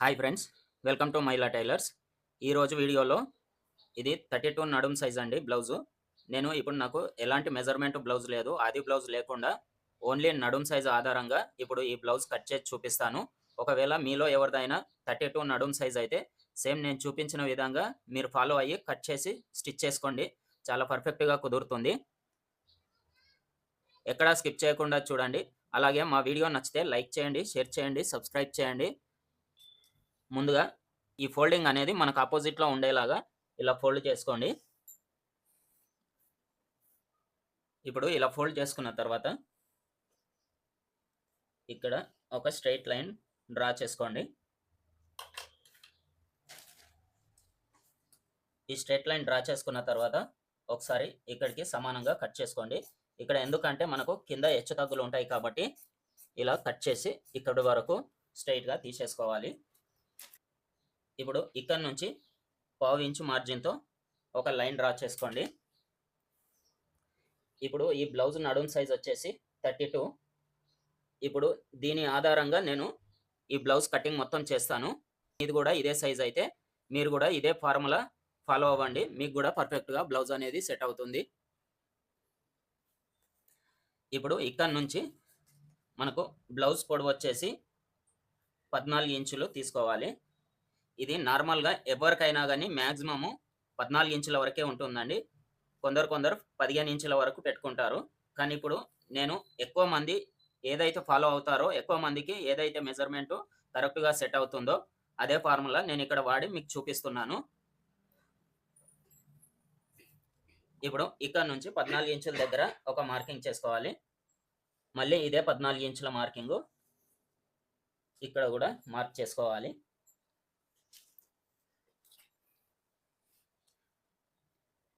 Hi friends welcome to Maila tailors ఈరోజు వీడియోలో ఇది థర్టీ టూ నడుం సైజ్ అండి బ్లౌజు నేను ఇప్పుడు నాకు ఎలాంటి మెజర్మెంట్ బ్లౌజ్ లేదు ఆది బ్లౌజ్ లేకుండా ఓన్లీ నడుం సైజ్ ఆధారంగా ఇప్పుడు ఈ బ్లౌజ్ కట్ చేసి చూపిస్తాను. ఒకవేళ మీలో ఎవరిదైనా థర్టీ టూ నడుం సైజ్ అయితే సేమ్ నేను చూపించిన విధంగా మీరు ఫాలో అయ్యి కట్ చేసి స్టిచ్ చేసుకోండి. చాలా పర్ఫెక్ట్గా కుదురుతుంది. ఎక్కడా స్కిప్ చేయకుండా చూడండి. అలాగే మా వీడియో నచ్చితే లైక్ చేయండి షేర్ చేయండి సబ్స్క్రైబ్ చేయండి. ముందుగా ఈ ఫోల్డింగ్ అనేది మనకు ఆపోజిట్లో ఉండేలాగా ఇలా ఫోల్డ్ చేసుకోండి. ఇప్పుడు ఇలా ఫోల్డ్ చేసుకున్న తర్వాత ఇక్కడ ఒక స్ట్రైట్ లైన్ డ్రా చేసుకోండి. ఈ స్ట్రైట్ లైన్ డ్రా చేసుకున్న తర్వాత ఒకసారి ఇక్కడికి సమానంగా కట్ చేసుకోండి. ఇక్కడ ఎందుకంటే మనకు కింద హెచ్చు తగ్గులు ఉంటాయి కాబట్టి ఇలా కట్ చేసి ఇక్కడి వరకు స్ట్రైట్గా తీసేసుకోవాలి. ఇప్పుడు ఇక్కడ నుంచి పావు ఇంచు మార్జిన్తో ఒక లైన్ డ్రా చేసుకోండి. ఇప్పుడు ఈ బ్లౌజ్ నడుం సైజ్ వచ్చేసి థర్టీ టూ ఇప్పుడు దీని ఆధారంగా నేను ఈ బ్లౌజ్ కటింగ్ మొత్తం చేస్తాను. ఇది కూడా ఇదే సైజ్ అయితే మీరు కూడా ఇదే ఫార్ములా ఫాలో అవ్వండి. మీకు కూడా పర్ఫెక్ట్గా బ్లౌజ్ అనేది సెట్ అవుతుంది. ఇప్పుడు ఇక్కడ నుంచి మనకు బ్లౌజ్ పొడవు వచ్చేసి పద్నాలుగు ఇంచులు తీసుకోవాలి. ఇది నార్మల్గా ఎవరికైనా కానీ మ్యాక్సిమము పద్నాలుగు ఇంచుల వరకే ఉంటుందండి. కొందరు కొందరు పదిహేను ఇంచుల వరకు పెట్టుకుంటారు. కానీ ఇప్పుడు నేను ఎక్కువ మంది ఏదైతే ఫాలో అవుతారో ఎక్కువ మందికి ఏదైతే మెజర్మెంట్ కరెక్ట్గా సెట్ అవుతుందో అదే ఫార్ములా నేను ఇక్కడ వాడి మీకు చూపిస్తున్నాను. ఇప్పుడు ఇక్కడ నుంచి పద్నాలుగు ఇంచుల దగ్గర ఒక మార్కింగ్ చేసుకోవాలి. మళ్ళీ ఇదే పద్నాలుగు ఇంచుల మార్కింగు. ఇక్కడ కూడా మార్క్ చేసుకోవాలి.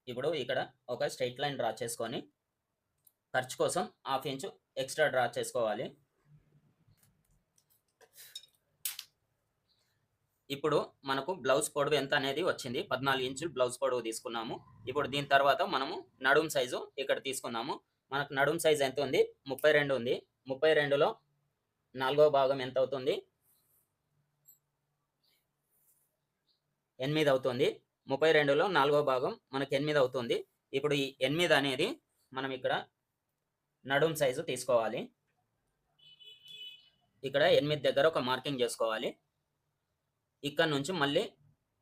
ఇప్పుడు ఇక్కడ ఒక స్ట్రైట్ లైన్ డ్రా చేసుకొని ఖర్చు కోసం హాఫ్ ఇంచు ఎక్స్ట్రా డ్రా చేసుకోవాలి. ఇప్పుడు మనకు బ్లౌజ్ పొడవు ఎంత అనేది వచ్చింది. పద్నాలుగు ఇంచులు బ్లౌజ్ పొడవు తీసుకున్నాము. ఇప్పుడు దీని తర్వాత మనము నడుం సైజు ఇక్కడ తీసుకున్నాము. మనకు నడుం సైజు ఎంత ఉంది? ముప్పై రెండు ఉంది. ముప్పై రెండులో నాలుగో భాగం ఎంత అవుతుంది? ఎనిమిది అవుతుంది. ముప్పై రెండులో నాలుగో భాగం మనకు ఎనిమిది అవుతుంది. ఇప్పుడు ఈ ఎనిమిది అనేది మనం ఇక్కడ నడుం సైజు తీసుకోవాలి. ఇక్కడ ఎనిమిది దగ్గర ఒక మార్కింగ్ చేసుకోవాలి. ఇక్కడ నుంచి మళ్ళీ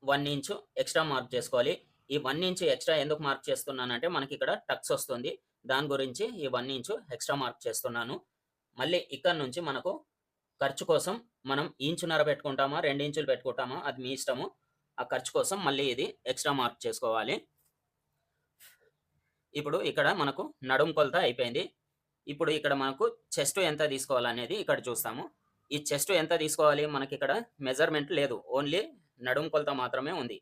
వన్ ఇంచు ఎక్స్ట్రా మార్క్ చేసుకోవాలి. ఈ వన్ ఇంచు ఎక్స్ట్రా ఎందుకు మార్క్ చేస్తున్నానంటే మనకి ఇక్కడ టక్స్ వస్తుంది. దాని గురించి ఈ వన్ ఇంచు ఎక్స్ట్రా మార్క్ చేస్తున్నాను. మళ్ళీ ఇక్కడ నుంచి మనకు ఖర్చు కోసం మనం ఇంచున్నర పెట్టుకుంటామా రెండు ఇంచులు పెట్టుకుంటామా అది మీ ఇష్టము. ఆ ఖర్చు కోసం మళ్ళీ ఇది ఎక్స్ట్రా మార్క్ చేసుకోవాలి. ఇప్పుడు ఇక్కడ మనకు నడుం కొలత అయిపోయింది. ఇప్పుడు ఇక్కడ మనకు చెస్ట్ ఎంత తీసుకోవాలనేది ఇక్కడ చూస్తాము. ఈ చెస్ట్ ఎంత తీసుకోవాలి? మనకి ఇక్కడ మెజర్మెంట్ లేదు. ఓన్లీ నడుం కొలత మాత్రమే ఉంది.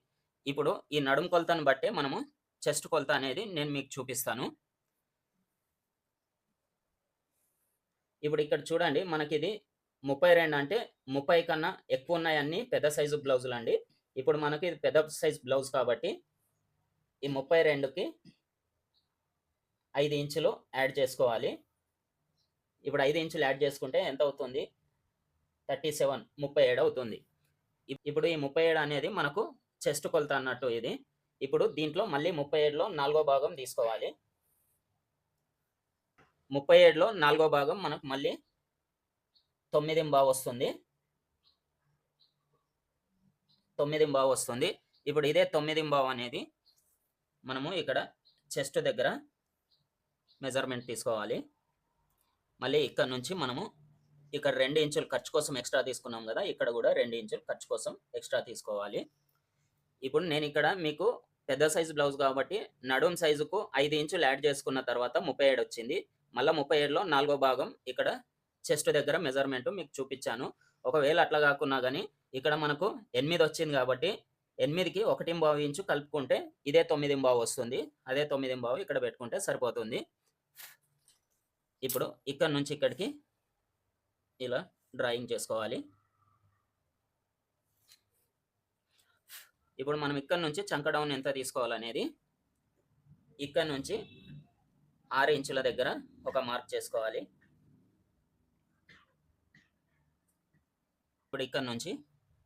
ఇప్పుడు ఈ నడుం కొలతను బట్టే మనము చెస్ట్ కొలత అనేది నేను మీకు చూపిస్తాను. ఇప్పుడు ఇక్కడ చూడండి మనకి ఇది ముప్పై రెండు అంటే ముప్పై కన్నా ఎక్కువ ఉన్నాయన్నీ పెద్ద సైజు బ్లౌజులు అండి ఇప్పుడు మనకి ఇది పెద్ద సైజ్ బ్లౌజ్ కాబట్టి ఈ ముప్పై రెండుకి ఐదు ఇంచులు యాడ్ చేసుకోవాలి. ఇప్పుడు ఐదు ఇంచులు యాడ్ చేసుకుంటే ఎంత అవుతుంది? థర్టీ సెవెన్ ముప్పై ఏడు అవుతుంది. ఇప్- ఇప్పుడు ఈ ముప్పై ఏడు అనేది మనకు చెస్ట్ కొలత అన్నట్టు ఇది. ఇప్పుడు దీంట్లో మళ్ళీ ముప్పై ఏడులో నాలుగో భాగం తీసుకోవాలి. ముప్పై ఏడులో నాలుగో భాగం మనకు మళ్ళీ తొమ్మిది బాగా వస్తుంది. తొమ్మిది బావు వస్తుంది. ఇప్పుడు ఇదే తొమ్మిది బావు అనేది మనము ఇక్కడ చెస్ట్ దగ్గర మెజర్మెంట్ తీసుకోవాలి. మళ్ళీ ఇక్కడ నుంచి మనము ఇక్కడ రెండు ఇంచులు ఖర్చు కోసం ఎక్స్ట్రా తీసుకున్నాం కదా ఇక్కడ కూడా రెండు ఇంచులు ఖర్చు కోసం ఎక్స్ట్రా తీసుకోవాలి. ఇప్పుడు నేను ఇక్కడ మీకు పెద్ద సైజు బ్లౌజ్ కాబట్టి నడుం సైజుకు ఐదు ఇంచులు యాడ్ చేసుకున్న తర్వాత ముప్పై ఏడు వచ్చింది. మళ్ళీ ముప్పై ఏడులో నాలుగో భాగం ఇక్కడ చెస్ట్ దగ్గర మెజర్మెంట్ మీకు చూపించాను. ఒకవేళ అట్లా కాకున్నా కానీ ఇక్కడ మనకు ఎనిమిది వచ్చింది కాబట్టి ఎనిమిదికి ఒకటి బావు ఇంచు కలుపుకుంటే ఇదే తొమ్మిది బావు వస్తుంది. అదే తొమ్మిది బావు ఇక్కడ పెట్టుకుంటే సరిపోతుంది. ఇప్పుడు ఇక్కడ నుంచి ఇక్కడికి ఇలా డ్రాయింగ్ చేసుకోవాలి. ఇప్పుడు మనం ఇక్కడ నుంచి చంక డౌన్ ఎంత తీసుకోవాలనేది ఇక్కడ నుంచి ఆరు ఇంచుల దగ్గర ఒక మార్క్ చేసుకోవాలి. ఇప్పుడు ఇక్కడ నుంచి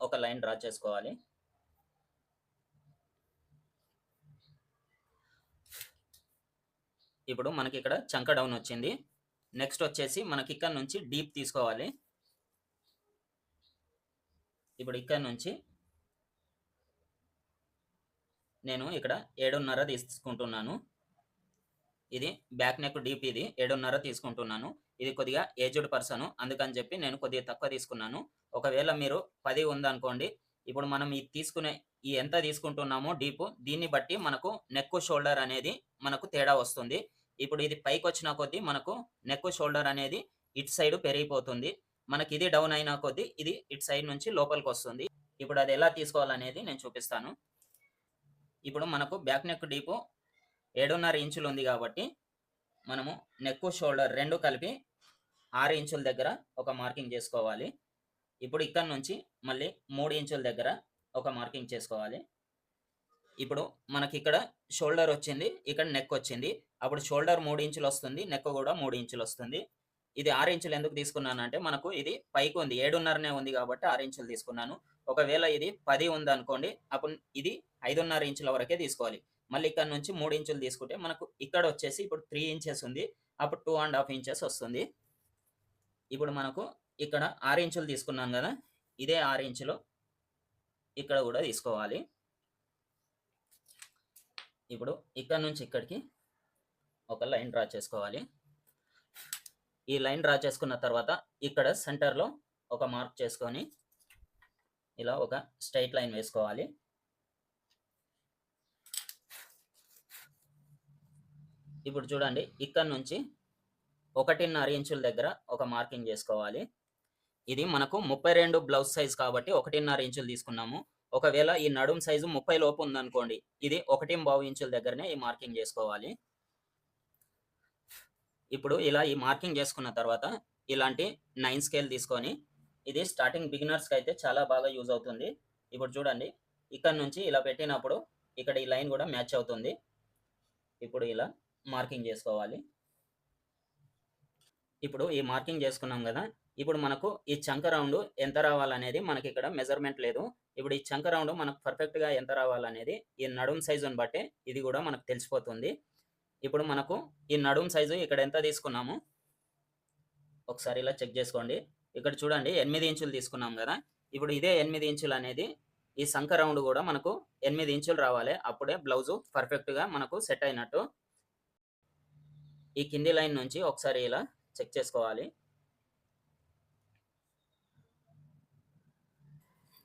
ఒక లైన్ డ్రా చేసుకోవాలి. ఇప్పుడు మనకి ఇక్కడ చంక డౌన్ వచ్చింది. నెక్స్ట్ వచ్చేసి మనకి ఇక్కడ నుంచి డీప్ తీసుకోవాలి. ఇప్పుడు ఇక్కడ నుంచి నేను ఇక్కడ ఏడున్నర తీసుకుంటున్నాను. ఇది బ్యాక్ నెక్ డీప్ ఇది. ఏడున్నర తీసుకుంటున్నాను. ఇది కొద్దిగా ఏజ్డ్ పర్సన్ అందుకని చెప్పి నేను కొద్దిగా తక్కువ తీసుకున్నాను. ఒకవేళ మీరు పది ఉందనుకోండి ఇప్పుడు మనం ఇది తీసుకునే ఈ ఎంత తీసుకుంటున్నామో డీప్ దీన్ని బట్టి మనకు నెక్ షోల్డర్ అనేది మనకు తేడా వస్తుంది. ఇప్పుడు ఇది పైకి వచ్చిన కొద్దీ మనకు నెక్ షోల్డర్ అనేది ఇటు సైడ్ పెరిగిపోతుంది. మనకి ఇది డౌన్ అయిన కొద్దీ ఇది ఇటు సైడ్ నుంచి లోపలికి వస్తుంది. ఇప్పుడు అది ఎలా తీసుకోవాలనేది నేను చూపిస్తాను. ఇప్పుడు మనకు బ్యాక్ నెక్ డీపు ఏడున్నర ఇంచులు ఉంది కాబట్టి మనము నెక్ షోల్డర్ రెండు కలిపి ఆరు ఇంచుల దగ్గర ఒక మార్కింగ్ చేసుకోవాలి. ఇప్పుడు ఇక్కడ నుంచి మళ్ళీ మూడు ఇంచుల దగ్గర ఒక మార్కింగ్ చేసుకోవాలి. ఇప్పుడు మనకి ఇక్కడ షోల్డర్ వచ్చింది ఇక్కడ నెక్ వచ్చింది. అప్పుడు షోల్డర్ మూడు ఇంచులు వస్తుంది నెక్ కూడా మూడు ఇంచులు వస్తుంది. ఇది ఆరు ఇంచులు ఎందుకు తీసుకున్నానంటే మనకు ఇది పైకి ఉంది ఏడున్నరనే ఉంది కాబట్టి ఆరు ఇంచులు తీసుకున్నాను. ఒకవేళ ఇది పది ఉంది అనుకోండి అప్పుడు ఇది ఐదున్నర ఇంచుల వరకే తీసుకోవాలి. మళ్ళీ ఇక్కడ నుంచి మూడు ఇంచులు తీసుకుంటే మనకు ఇక్కడ వచ్చేసి ఇప్పుడు త్రీ ఇంచెస్ ఉంది. అప్పుడు టూ అండ్ హాఫ్ ఇంచెస్ వస్తుంది. ఇప్పుడు మనకు ఇక్కడ ఆరు ఇంచులు తీసుకున్నాం కదా ఇదే ఆరు ఇంచులు ఇక్కడ కూడా తీసుకోవాలి. ఇప్పుడు ఇక్కడ నుంచి ఇక్కడికి ఒక లైన్ డ్రా చేసుకోవాలి. ఈ లైన్ డ్రా చేసుకున్న తర్వాత ఇక్కడ సెంటర్లో ఒక మార్క్ చేసుకొని ఇలా ఒక స్ట్రైట్ లైన్ వేసుకోవాలి. ఇప్పుడు చూడండి ఇక్కడ నుంచి ఒకటిన్నర ఇంచుల దగ్గర ఒక మార్కింగ్ చేసుకోవాలి. ఇది మనకు ముప్పై రెండు బ్లౌజ్ సైజ్ కాబట్టి ఒకటిన్నర ఇంచులు తీసుకున్నాము. ఒకవేళ ఈ నడుం సైజు ముప్పై లోపు ఉందనుకోండి ఇది ఒకటి బావు ఇంచుల దగ్గరనే ఈ మార్కింగ్ చేసుకోవాలి. ఇప్పుడు ఇలా ఈ మార్కింగ్ చేసుకున్న తర్వాత ఇలాంటి నైన్ స్కేల్ తీసుకొని ఇది స్టార్టింగ్ బిగినర్స్కి అయితే చాలా బాగా యూజ్ అవుతుంది. ఇప్పుడు చూడండి ఇక్కడ నుంచి ఇలా పెట్టినప్పుడు ఇక్కడ ఈ లైన్ కూడా మ్యాచ్ అవుతుంది. ఇప్పుడు ఇలా మార్కింగ్ చేసుకోవాలి. ఇప్పుడు ఈ మార్కింగ్ చేసుకున్నాం కదా ఇప్పుడు మనకు ఈ చంక రౌండ్ ఎంత రావాలనేది మనకి ఇక్కడ మెజర్మెంట్ లేదు. ఇప్పుడు ఈ చంక రౌండ్ మనకు పర్ఫెక్ట్గా ఎంత రావాలనేది ఈ నడుం సైజుని బట్టి ఇది కూడా మనకు తెలిసిపోతుంది. ఇప్పుడు మనకు ఈ నడుం సైజు ఇక్కడ ఎంత తీసుకున్నాము? ఒకసారి ఇలా చెక్ చేసుకోండి. ఇక్కడ చూడండి ఎనిమిది ఇంచులు తీసుకున్నాం కదా. ఇప్పుడు ఇదే ఎనిమిది ఇంచులు అనేది ఈ సంక రౌండ్ కూడా మనకు ఎనిమిది ఇంచులు రావాలి. అప్పుడే బ్లౌజు పర్ఫెక్ట్గా మనకు సెట్ అయినట్టు ఈ కింది లైన్ నుంచి ఒకసారి ఇలా చెక్ చేసుకోవాలి.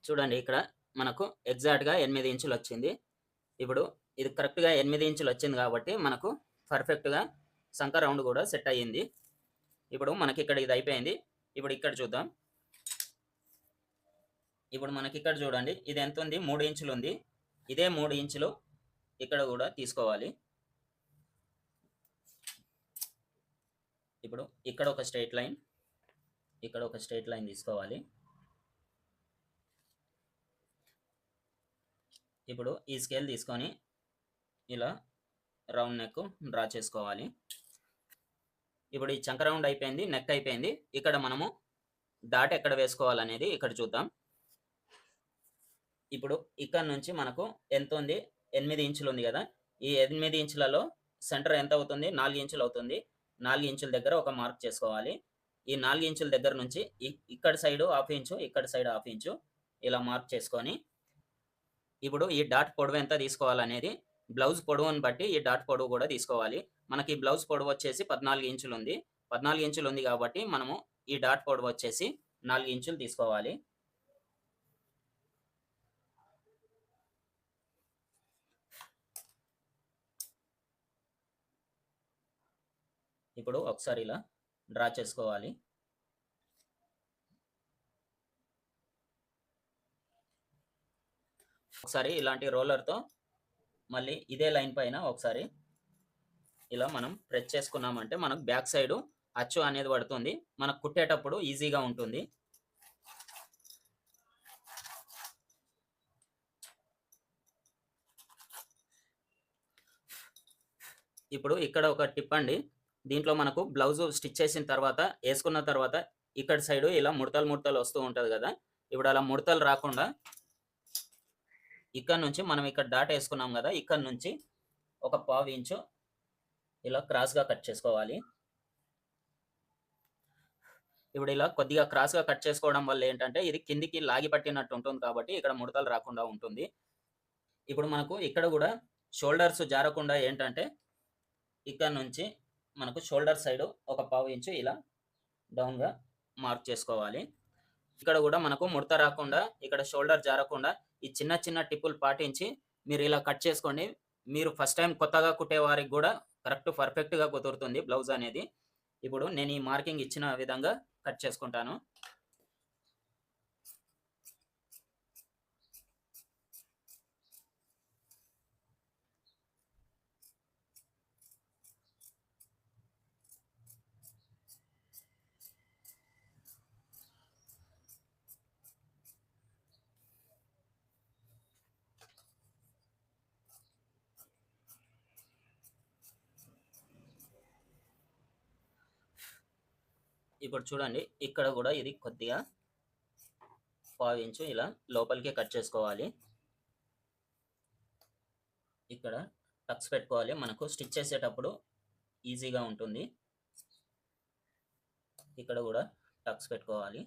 చూడండి ఇక్కడ మనకు ఎగ్జాక్ట్గా ఎనిమిది ఇంచులు వచ్చింది. ఇప్పుడు ఇది కరెక్ట్గా ఎనిమిది ఇంచులు వచ్చింది కాబట్టి మనకు పర్ఫెక్ట్గా సంక రౌండ్ కూడా సెట్ అయ్యింది. ఇప్పుడు మనకి ఇక్కడ ఇది అయిపోయింది. ఇప్పుడు ఇక్కడ చూద్దాం. ఇప్పుడు మనకి ఇక్కడ చూడండి ఇది ఎంత ఉంది? మూడు ఇంచులు ఉంది. ఇదే మూడు ఇంచులు ఇక్కడ కూడా తీసుకోవాలి. ఇప్పుడు ఇక్కడ ఒక స్ట్రైట్ లైన్ ఇక్కడ ఒక స్ట్రైట్ లైన్ తీసుకోవాలి. ఇప్పుడు ఈ స్కేల్ తీసుకొని ఇలా రౌండ్ నెక్ డ్రా చేసుకోవాలి. ఇప్పుడు ఈ చంక రౌండ్ అయిపోయింది నెక్ అయిపోయింది. ఇక్కడ మనము డాట్ ఎక్కడ వేసుకోవాలనేది ఇక్కడ చూద్దాం. ఇప్పుడు ఇక్కడ నుంచి మనకు ఎంత ఉంది? ఎనిమిది ఇంచులు ఉంది కదా. ఈ ఎనిమిది ఇంచులలో సెంటర్ ఎంత అవుతుంది? నాలుగు ఇంచులు అవుతుంది. నాలుగు ఇంచుల దగ్గర ఒక మార్క్ చేసుకోవాలి. ఈ నాలుగు ఇంచుల దగ్గర నుంచి ఇక్కడ సైడ్ హాఫ్ ఇంచు ఇక్కడ సైడ్ హాఫ్ ఇంచు ఇలా మార్క్ చేసుకొని ఇప్పుడు ఈ డాట్ పొడవు ఎంత తీసుకోవాలనేది బ్లౌజ్ పొడవుని బట్టి ఈ డాట్ పొడవు కూడా తీసుకోవాలి. మనకి బ్లౌజ్ పొడవు వచ్చేసి పద్నాలుగు ఇంచులు ఉంది పద్నాలుగు ఇంచులు ఉంది కాబట్టి మనము ఈ డాట్ పొడవు వచ్చేసి నాలుగు ఇంచులు తీసుకోవాలి. ఇప్పుడు ఒకసారి ఇలా డ్రా చేసుకోవాలి. ఒకసారి ఇలాంటి రోలర్తో మళ్ళీ ఇదే లైన్ పైన ఒకసారి ఇలా మనం ప్రెస్ చేసుకున్నామంటే మనకు బ్యాక్ సైడ్ అచ్చు అనేది పడుతుంది. మనకు కుట్టేటప్పుడు ఈజీగా ఉంటుంది. ఇప్పుడు ఇక్కడ ఒక టిప్ అండి. దీంట్లో మనకు బ్లౌజ్ స్టిచ్ చేసిన తర్వాత వేసుకున్న తర్వాత ఇక్కడ సైడ్ ఇలా ముడతలు ముడతలు వస్తూ ఉంటుంది కదా? ఇప్పుడు అలా ముడతలు రాకుండా ఇక్కడ నుంచి మనం ఇక్కడ డాట్ వేసుకున్నాం కదా? ఇక్కడ నుంచి ఒక పావు ఇంచు ఇలా క్రాస్గా కట్ చేసుకోవాలి. ఇప్పుడు ఇలా కొద్దిగా క్రాస్గా కట్ చేసుకోవడం వల్ల ఏంటంటే ఇది కిందికి లాగి పట్టినట్టు ఉంటుంది కాబట్టి ఇక్కడ ముడతలు రాకుండా ఉంటుంది. ఇప్పుడు మనకు ఇక్కడ కూడా షోల్డర్స్ జారకుండా ఏంటంటే ఇక్కడ నుంచి మనకు షోల్డర్ సైడ్ ఒక పావు ఇంచు ఇలా డౌన్గా మార్క్ చేసుకోవాలి. ఇక్కడ కూడా మనకు ముడత రాకుండా ఇక్కడ షోల్డర్ జారకుండా ఈ చిన్న చిన్న టిప్పులు పాటించి మీరు ఇలా కట్ చేసుకోండి. మీరు ఫస్ట్ టైం కొత్తగా కుట్టే వారికి కూడా కరెక్ట్ పర్ఫెక్ట్గా కుదురుతుంది బ్లౌజ్ అనేది. ఇప్పుడు నేను ఈ మార్కింగ్ ఇచ్చిన విధంగా కట్ చేసుకుంటాను. ఇప్పుడు చూడండి ఇక్కడ కూడా ఇది కొద్దిగా పావు ఇంచు ఇలా లోపలికి కట్ చేసుకోవాలి. ఇక్కడ టక్స్ పెట్టుకోవాలి. మనకు స్టిచ్ చేసేటప్పుడు ఈజీగా ఉంటుంది. ఇక్కడ కూడా టక్స్ పెట్టుకోవాలి.